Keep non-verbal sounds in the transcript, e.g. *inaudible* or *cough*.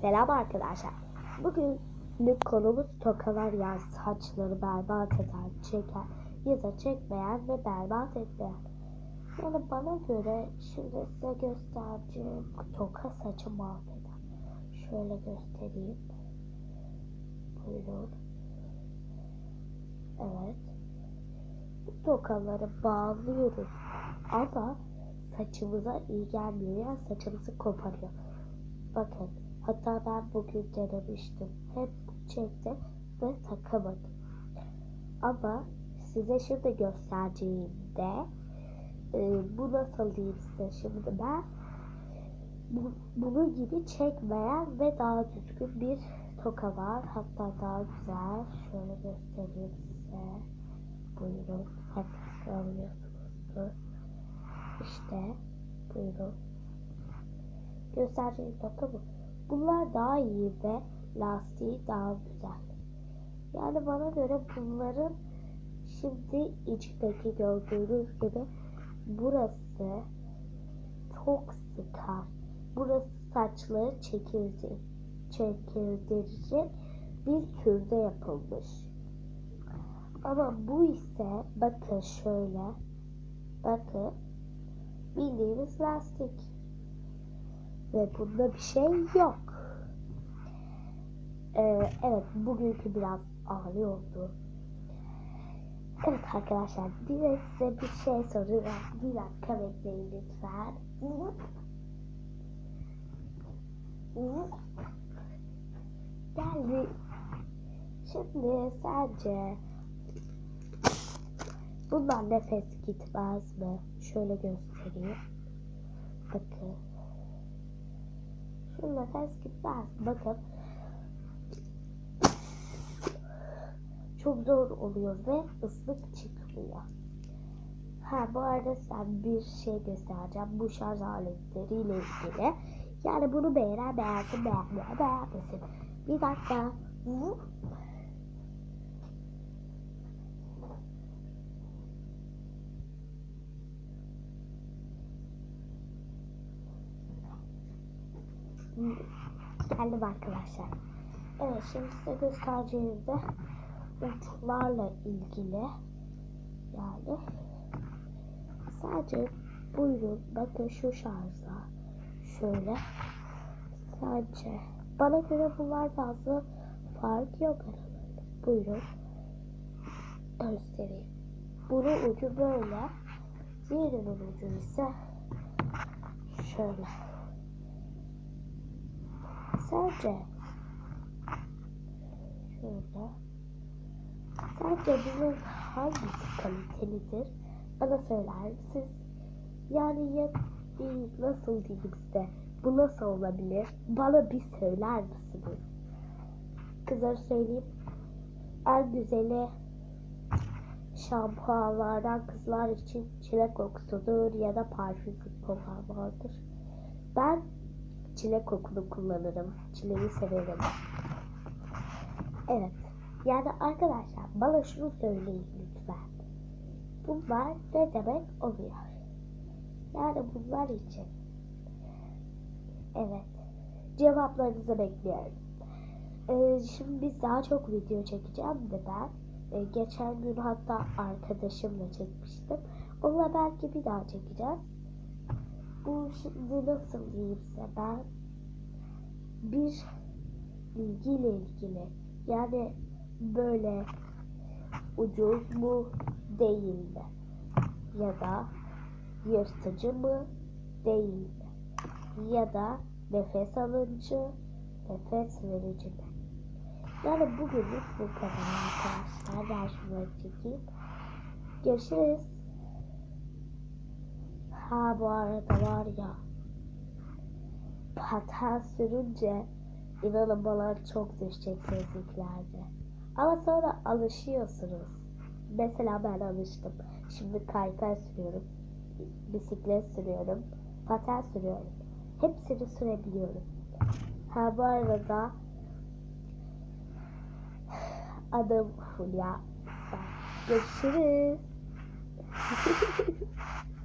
Selam arkadaşlar. Bugünlük konumuz tokalar yani saçları berbat eden, çeken ya da çekmeyen ve berbat etmeyen. Yani bana göre şimdi size göstereceğim toka saçı mahveden. Şöyle göstereyim. Buyurun. Evet. Bu tokaları bağlıyoruz ama saçımıza iyi gelmiyor. Yani saçımızı koparıyor. Bakın hatta ben bugün denemiştim. Hep çekti ve takamadım. Ama size şimdi göstereceğimde e, bu nasıl diyeyim size şimdi ben bu, bunun gibi çekmeyen ve daha düzgün bir toka var. Hatta daha güzel. Şöyle göstereyim size. Buyurun. Hatta görüyorsunuzdur. İşte buyurun. Göstereceğim nokta bu. Bunlar daha iyi ve lastiği daha güzel. Yani bana göre bunların şimdi içindeki gördüğünüz gibi burası çok sıkar. Burası saçları çekildi, çekildirecek bir türde yapılmış. Ama bu ise bakın şöyle bakın bildiğiniz lastik ve bunda bir şey yok. Ee, evet bugünkü biraz ağrı. Evet arkadaşlar bir size bir şey soracağım. Bir dakika bekleyin lütfen. Geldi. Şimdi sence bundan nefes gitmez mi? Şöyle göstereyim. Bakın. Şu nefes gitmez. Bakın. Çok zor oluyor ve ıslık çıkmıyor. Ha bu arada sen bir şey göstereceğim. Bu şarj aletleriyle ilgili. Yani bunu beğenen beğensin beğenmeyen beğenmesin. Bir dakika. Geldim arkadaşlar. Evet şimdi size göstereceğimde uçlarla ilgili. Yani sadece buyurun bakın şu şarjda şöyle. Sadece. Bana göre bunlar fazla fark yok aralarında. Buyurun. Göstereyim. Bunun ucu böyle. Diğerinin ucu ise şöyle. Sence şöyle Bunun hangisi kalitelidir? Bana söyler misiniz? Yani ya nasıl diyeyim size? Bu nasıl olabilir? Bana bir söyler misiniz? Kızlar söyleyeyim. En güzeli şampuanlardan kızlar için çilek kokusudur ya da parfüm kokan vardır. Ben çilek kokulu kullanırım. Çileği severim. Evet. Yani arkadaşlar bana şunu söyleyin lütfen. Bunlar ne demek oluyor? Yani bunlar için. Evet. Cevaplarınızı bekliyorum. Ee, şimdi biz daha çok video çekeceğim de ben. Ee, geçen gün hatta arkadaşımla çekmiştim. Onunla belki bir daha çekeceğiz. Bu şimdi nasıl diyeyim size ben bir bilgiyle ilgili yani böyle ucuz mu değil mi? Ya da yırtıcı mı değil mi? Ya da nefes alıcı, nefes verici mi? Yani bugünlük bu kadar arkadaşlar. Ben şunları çekeyim. Görüşürüz. Ha bu arada var ya paten sürünce inanın bana çok düşecek sözlüklerde. Ama sonra alışıyorsunuz. Mesela ben alıştım. Şimdi kaykay sürüyorum. Bisiklet sürüyorum. Paten sürüyorum. Hepsini sürebiliyorum. Ha bu arada adım Fulya. Görüşürüz. *laughs*